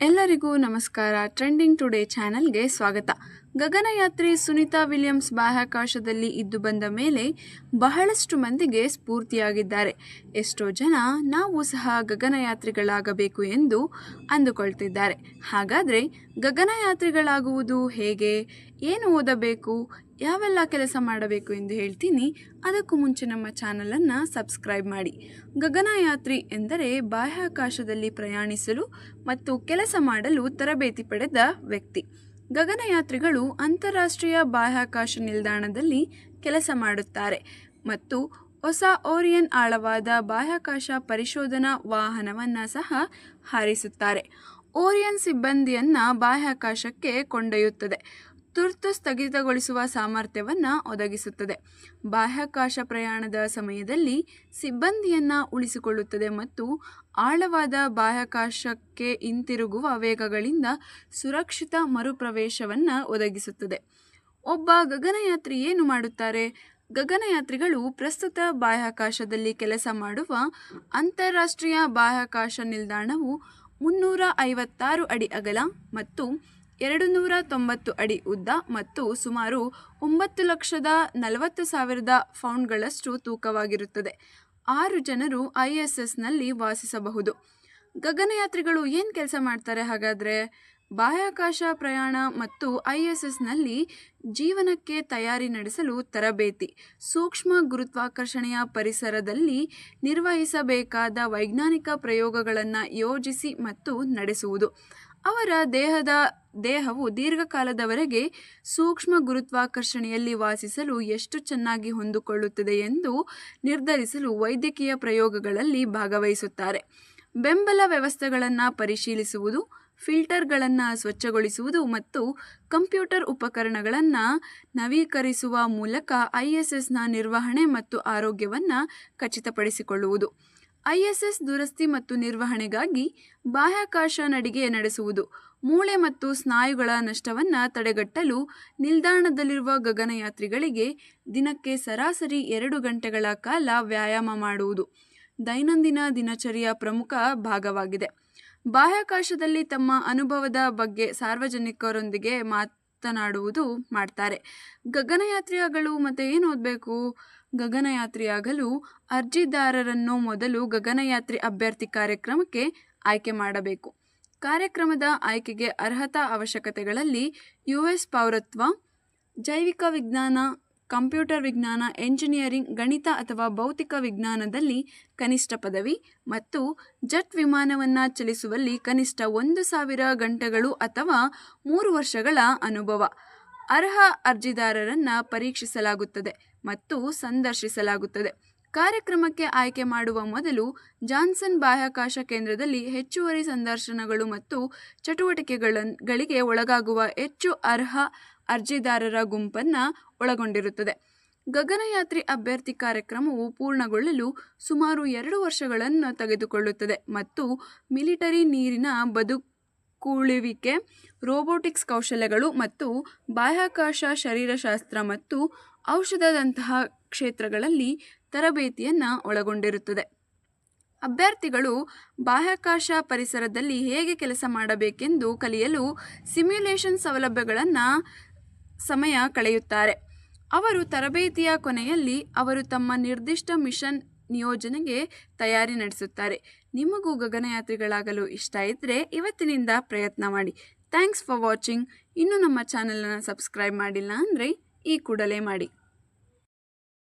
ಎಲ್ಲರಿಗೂ ನಮಸ್ಕಾರ. Trending today ಚಾನಲ್ಗೆ ಸ್ವಾಗತ. ಗಗನಯಾತ್ರಿ ಸುನೀತಾ ವಿಲಿಯಮ್ಸ್ ಬಾಹ್ಯಾಕಾಶದಲ್ಲಿ ಇದ್ದು ಬಂದ ಮೇಲೆ ಬಹಳಷ್ಟು ಮಂದಿಗೆ ಸ್ಫೂರ್ತಿಯಾಗಿದ್ದಾರೆ. ಎಷ್ಟೋ ಜನ ನಾವು ಸಹ ಗಗನಯಾತ್ರಿಗಳಾಗಬೇಕು ಎಂದು ಅಂದುಕೊಳ್ತಿದ್ದಾರೆ. ಹಾಗಾದರೆ ಗಗನಯಾತ್ರಿಗಳಾಗುವುದು ಹೇಗೆ? ಏನು ಓದಬೇಕು? ಯಾವೆಲ್ಲ ಕೆಲಸ ಮಾಡಬೇಕು ಎಂದು ಹೇಳ್ತೀನಿ. ಅದಕ್ಕೂ ಮುಂಚೆ ನಮ್ಮ ಚಾನಲನ್ನು ಸಬ್ಸ್ಕ್ರೈಬ್ ಮಾಡಿ. ಗಗನಯಾತ್ರಿ ಎಂದರೆ ಬಾಹ್ಯಾಕಾಶದಲ್ಲಿ ಪ್ರಯಾಣಿಸಲು ಮತ್ತು ಕೆಲಸ ಮಾಡಲು ತರಬೇತಿ ಪಡೆದ ವ್ಯಕ್ತಿ. ಗಗನಯಾತ್ರಿಗಳು ಅಂತಾರಾಷ್ಟ್ರೀಯ ಬಾಹ್ಯಾಕಾಶ ನಿಲ್ದಾಣದಲ್ಲಿ ಕೆಲಸ ಮಾಡುತ್ತಾರೆ ಮತ್ತು ಹೊಸ ಓರಿಯನ್ ಆಳವಾದ ಬಾಹ್ಯಾಕಾಶ ಪರಿಶೋಧನಾ ವಾಹನವನ್ನು ಸಹ ಹಾರಿಸುತ್ತಾರೆ. ಓರಿಯನ್ ಸಿಬ್ಬಂದಿಯನ್ನು ಬಾಹ್ಯಾಕಾಶಕ್ಕೆ ಕೊಂಡೊಯ್ಯುತ್ತದೆ. ತುರ್ತು ಸ್ಥಗಿತಗೊಳಿಸುವ ಸಾಮರ್ಥ್ಯವನ್ನು ಒದಗಿಸುತ್ತದೆ. ಬಾಹ್ಯಾಕಾಶ ಪ್ರಯಾಣದ ಸಮಯದಲ್ಲಿ ಸಿಬ್ಬಂದಿಯನ್ನು ಉಳಿಸಿಕೊಳ್ಳುತ್ತದೆ ಮತ್ತು ಆಳವಾದ ಬಾಹ್ಯಾಕಾಶಕ್ಕೆ ಹಿಂತಿರುಗುವ ವೇಗಗಳಿಂದ ಸುರಕ್ಷಿತ ಮರುಪ್ರವೇಶವನ್ನು ಒದಗಿಸುತ್ತದೆ. ಒಬ್ಬ ಗಗನಯಾತ್ರಿ ಏನು ಮಾಡುತ್ತಾರೆ? ಗಗನಯಾತ್ರಿಗಳು ಪ್ರಸ್ತುತ ಬಾಹ್ಯಾಕಾಶದಲ್ಲಿ ಕೆಲಸ ಮಾಡುವ ಅಂತಾರಾಷ್ಟ್ರೀಯ ಬಾಹ್ಯಾಕಾಶ ನಿಲ್ದಾಣವು ಮುನ್ನೂರ ಐವತ್ತಾರು ಅಡಿ ಅಗಲ ಮತ್ತು ಎರಡು ನೂರ ತೊಂಬತ್ತು ಅಡಿ ಉದ್ದ ಮತ್ತು ಸುಮಾರು ಒಂಬತ್ತು ಲಕ್ಷದ ನಲವತ್ತು ಸಾವಿರದ ಫೌಂಡ್ಗಳಷ್ಟು ತೂಕವಾಗಿರುತ್ತದೆ. ಆರು ಜನರು ಐ ಎಸ್ ಎಸ್ನಲ್ಲಿ ವಾಸಿಸಬಹುದು. ಗಗನಯಾತ್ರಿಗಳು ಏನು ಕೆಲಸ ಮಾಡ್ತಾರೆ ಹಾಗಾದರೆ? ಬಾಹ್ಯಾಕಾಶ ಪ್ರಯಾಣ ಮತ್ತು ಐ ಎಸ್ ಎಸ್ನಲ್ಲಿ ಜೀವನಕ್ಕೆ ತಯಾರಿ ನಡೆಸಲು ತರಬೇತಿ, ಸೂಕ್ಷ್ಮ ಗುರುತ್ವಾಕರ್ಷಣೆಯ ಪರಿಸರದಲ್ಲಿ ನಿರ್ವಹಿಸಬೇಕಾದ ವೈಜ್ಞಾನಿಕ ಪ್ರಯೋಗಗಳನ್ನು ಯೋಜಿಸಿ ಮತ್ತು ನಡೆಸುವುದು. ಅವರ ದೇಹದ, ದೇಹವು ದೀರ್ಘಕಾಲದವರೆಗೆ ಸೂಕ್ಷ್ಮ ಗುರುತ್ವಾಕರ್ಷಣೆಯಲ್ಲಿ ವಾಸಿಸಲು ಎಷ್ಟು ಚೆನ್ನಾಗಿ ಹೊಂದಿಕೊಳ್ಳುತ್ತದೆ ಎಂದು ನಿರ್ಧರಿಸಲು ವೈದ್ಯಕೀಯ ಪ್ರಯೋಗಗಳಲ್ಲಿ ಭಾಗವಹಿಸುತ್ತಾರೆ. ಬೆಂಬಲ ವ್ಯವಸ್ಥೆಗಳನ್ನು ಪರಿಶೀಲಿಸುವುದು, ಫಿಲ್ಟರ್ಗಳನ್ನು ಸ್ವಚ್ಛಗೊಳಿಸುವುದು ಮತ್ತು ಕಂಪ್ಯೂಟರ್ ಉಪಕರಣಗಳನ್ನು ನವೀಕರಿಸುವ ಮೂಲಕ ಐ ಎಸ್ ಎಸ್ನ ನಿರ್ವಹಣೆ ಮತ್ತು ಆರೋಗ್ಯವನ್ನು ಖಚಿತಪಡಿಸಿಕೊಳ್ಳುವುದು. ಐ ಎಸ್ ಎಸ್ ದುರಸ್ತಿ ಮತ್ತು ನಿರ್ವಹಣೆಗಾಗಿ ಬಾಹ್ಯಾಕಾಶ ನಡಿಗೆ ನಡೆಸುವುದು. ಮೂಳೆ ಮತ್ತು ಸ್ನಾಯುಗಳ ನಷ್ಟವನ್ನು ತಡೆಗಟ್ಟಲು ನಿಲ್ದಾಣದಲ್ಲಿರುವ ಗಗನಯಾತ್ರಿಗಳಿಗೆ ದಿನಕ್ಕೆ ಸರಾಸರಿ ಎರಡು ಗಂಟೆಗಳ ಕಾಲ ವ್ಯಾಯಾಮ ಮಾಡುವುದು ದೈನಂದಿನ ದಿನಚರಿಯ ಪ್ರಮುಖ ಭಾಗವಾಗಿದೆ. ಬಾಹ್ಯಾಕಾಶದಲ್ಲಿ ತಮ್ಮ ಅನುಭವದ ಬಗ್ಗೆ ಸಾರ್ವಜನಿಕರೊಂದಿಗೆ ಮಾತನಾಡುವುದು ಮಾಡ್ತಾರೆ. ಗಗನಯಾತ್ರಿಯಾಗಲು ಮತ್ತು ಏನು ಓದಬೇಕು? ಗಗನಯಾತ್ರಿಯಾಗಲು ಅರ್ಜಿದಾರರನ್ನು ಮೊದಲು ಗಗನಯಾತ್ರಿ ಅಭ್ಯರ್ಥಿ ಕಾರ್ಯಕ್ರಮಕ್ಕೆ ಆಯ್ಕೆ ಮಾಡಬೇಕು. ಕಾರ್ಯಕ್ರಮದ ಆಯ್ಕೆಗೆ ಅರ್ಹತಾ ಅವಶ್ಯಕತೆಗಳಲ್ಲಿ ಯು ಎಸ್ ಪೌರತ್ವ, ಜೈವಿಕ ವಿಜ್ಞಾನ ಕಂಪ್ಯೂಟರ್ ವಿಜ್ಞಾನ, ಎಂಜಿನಿಯರಿಂಗ್, ಗಣಿತ ಅಥವಾ ಭೌತಿಕ ವಿಜ್ಞಾನದಲ್ಲಿ ಕನಿಷ್ಠ ಪದವಿ ಮತ್ತು ಜೆಟ್ ವಿಮಾನವನ್ನು ಚಲಿಸುವಲ್ಲಿ ಕನಿಷ್ಠ ಒಂದು ಸಾವಿರ ಗಂಟೆಗಳು ಅಥವಾ ಮೂರು ವರ್ಷಗಳ ಅನುಭವ. ಅರ್ಹ ಅರ್ಜಿದಾರರನ್ನು ಪರೀಕ್ಷಿಸಲಾಗುತ್ತದೆ ಮತ್ತು ಸಂದರ್ಶಿಸಲಾಗುತ್ತದೆ. ಕಾರ್ಯಕ್ರಮಕ್ಕೆ ಆಯ್ಕೆ ಮಾಡುವ ಮೊದಲು ಜಾನ್ಸನ್ ಬಾಹ್ಯಾಕಾಶ ಕೇಂದ್ರದಲ್ಲಿ ಹೆಚ್ಚುವರಿ ಸಂದರ್ಶನಗಳು ಮತ್ತು ಚಟುವಟಿಕೆಗಳಿಗೆ ಒಳಗಾಗುವ ಹೆಚ್ಚು ಅರ್ಹ ಅರ್ಜಿದಾರರ ಗುಂಪನ್ನು ಒಳಗೊಂಡಿರುತ್ತದೆ. ಗಗನಯಾತ್ರಿ ಅಭ್ಯರ್ಥಿ ಕಾರ್ಯಕ್ರಮವು ಪೂರ್ಣಗೊಳ್ಳಲು ಸುಮಾರು ಎರಡು ವರ್ಷಗಳನ್ನು ತೆಗೆದುಕೊಳ್ಳುತ್ತದೆ ಮತ್ತು ಮಿಲಿಟರಿ ನೀರಿನ ಬದುಕುಳಿವಿಕೆ, ರೋಬೋಟಿಕ್ಸ್ ಕೌಶಲ್ಯಗಳು ಮತ್ತು ಬಾಹ್ಯಾಕಾಶ ಶರೀರಶಾಸ್ತ್ರ ಮತ್ತು ಔಷಧದಂತಹ ಕ್ಷೇತ್ರಗಳಲ್ಲಿ ತರಬೇತಿಯನ್ನು ಒಳಗೊಂಡಿರುತ್ತದೆ. ಅಭ್ಯರ್ಥಿಗಳು ಬಾಹ್ಯಾಕಾಶ ಪರಿಸರದಲ್ಲಿ ಹೇಗೆ ಕೆಲಸ ಮಾಡಬೇಕೆಂದು ಕಲಿಯಲು ಸಿಮ್ಯುಲೇಷನ್ ಸೌಲಭ್ಯಗಳನ್ನು ಸಮಯ ಕಳೆಯುತ್ತಾರೆ. ಅವರು ತರಬೇತಿಯ ಕೊನೆಯಲ್ಲಿ ಅವರು ತಮ್ಮ ನಿರ್ದಿಷ್ಟ ಮಿಷನ್ ನಿಯೋಜನೆಗೆ ತಯಾರಿ ನಡೆಸುತ್ತಾರೆ. ನಿಮಗೂ ಗಗನಯಾತ್ರಿಗಳಾಗಲು ಇಷ್ಟ ಇದ್ದರೆ ಇವತ್ತಿನಿಂದ ಪ್ರಯತ್ನ ಮಾಡಿ. Thanks for watching. ಇನ್ನೂ ನಮ್ಮ ಚಾನಲನ್ನು ಸಬ್ಸ್ಕ್ರೈಬ್ ಮಾಡಿಲ್ಲ ಅಂದರೆ ಈ ಕೂಡಲೇ ಮಾಡಿ.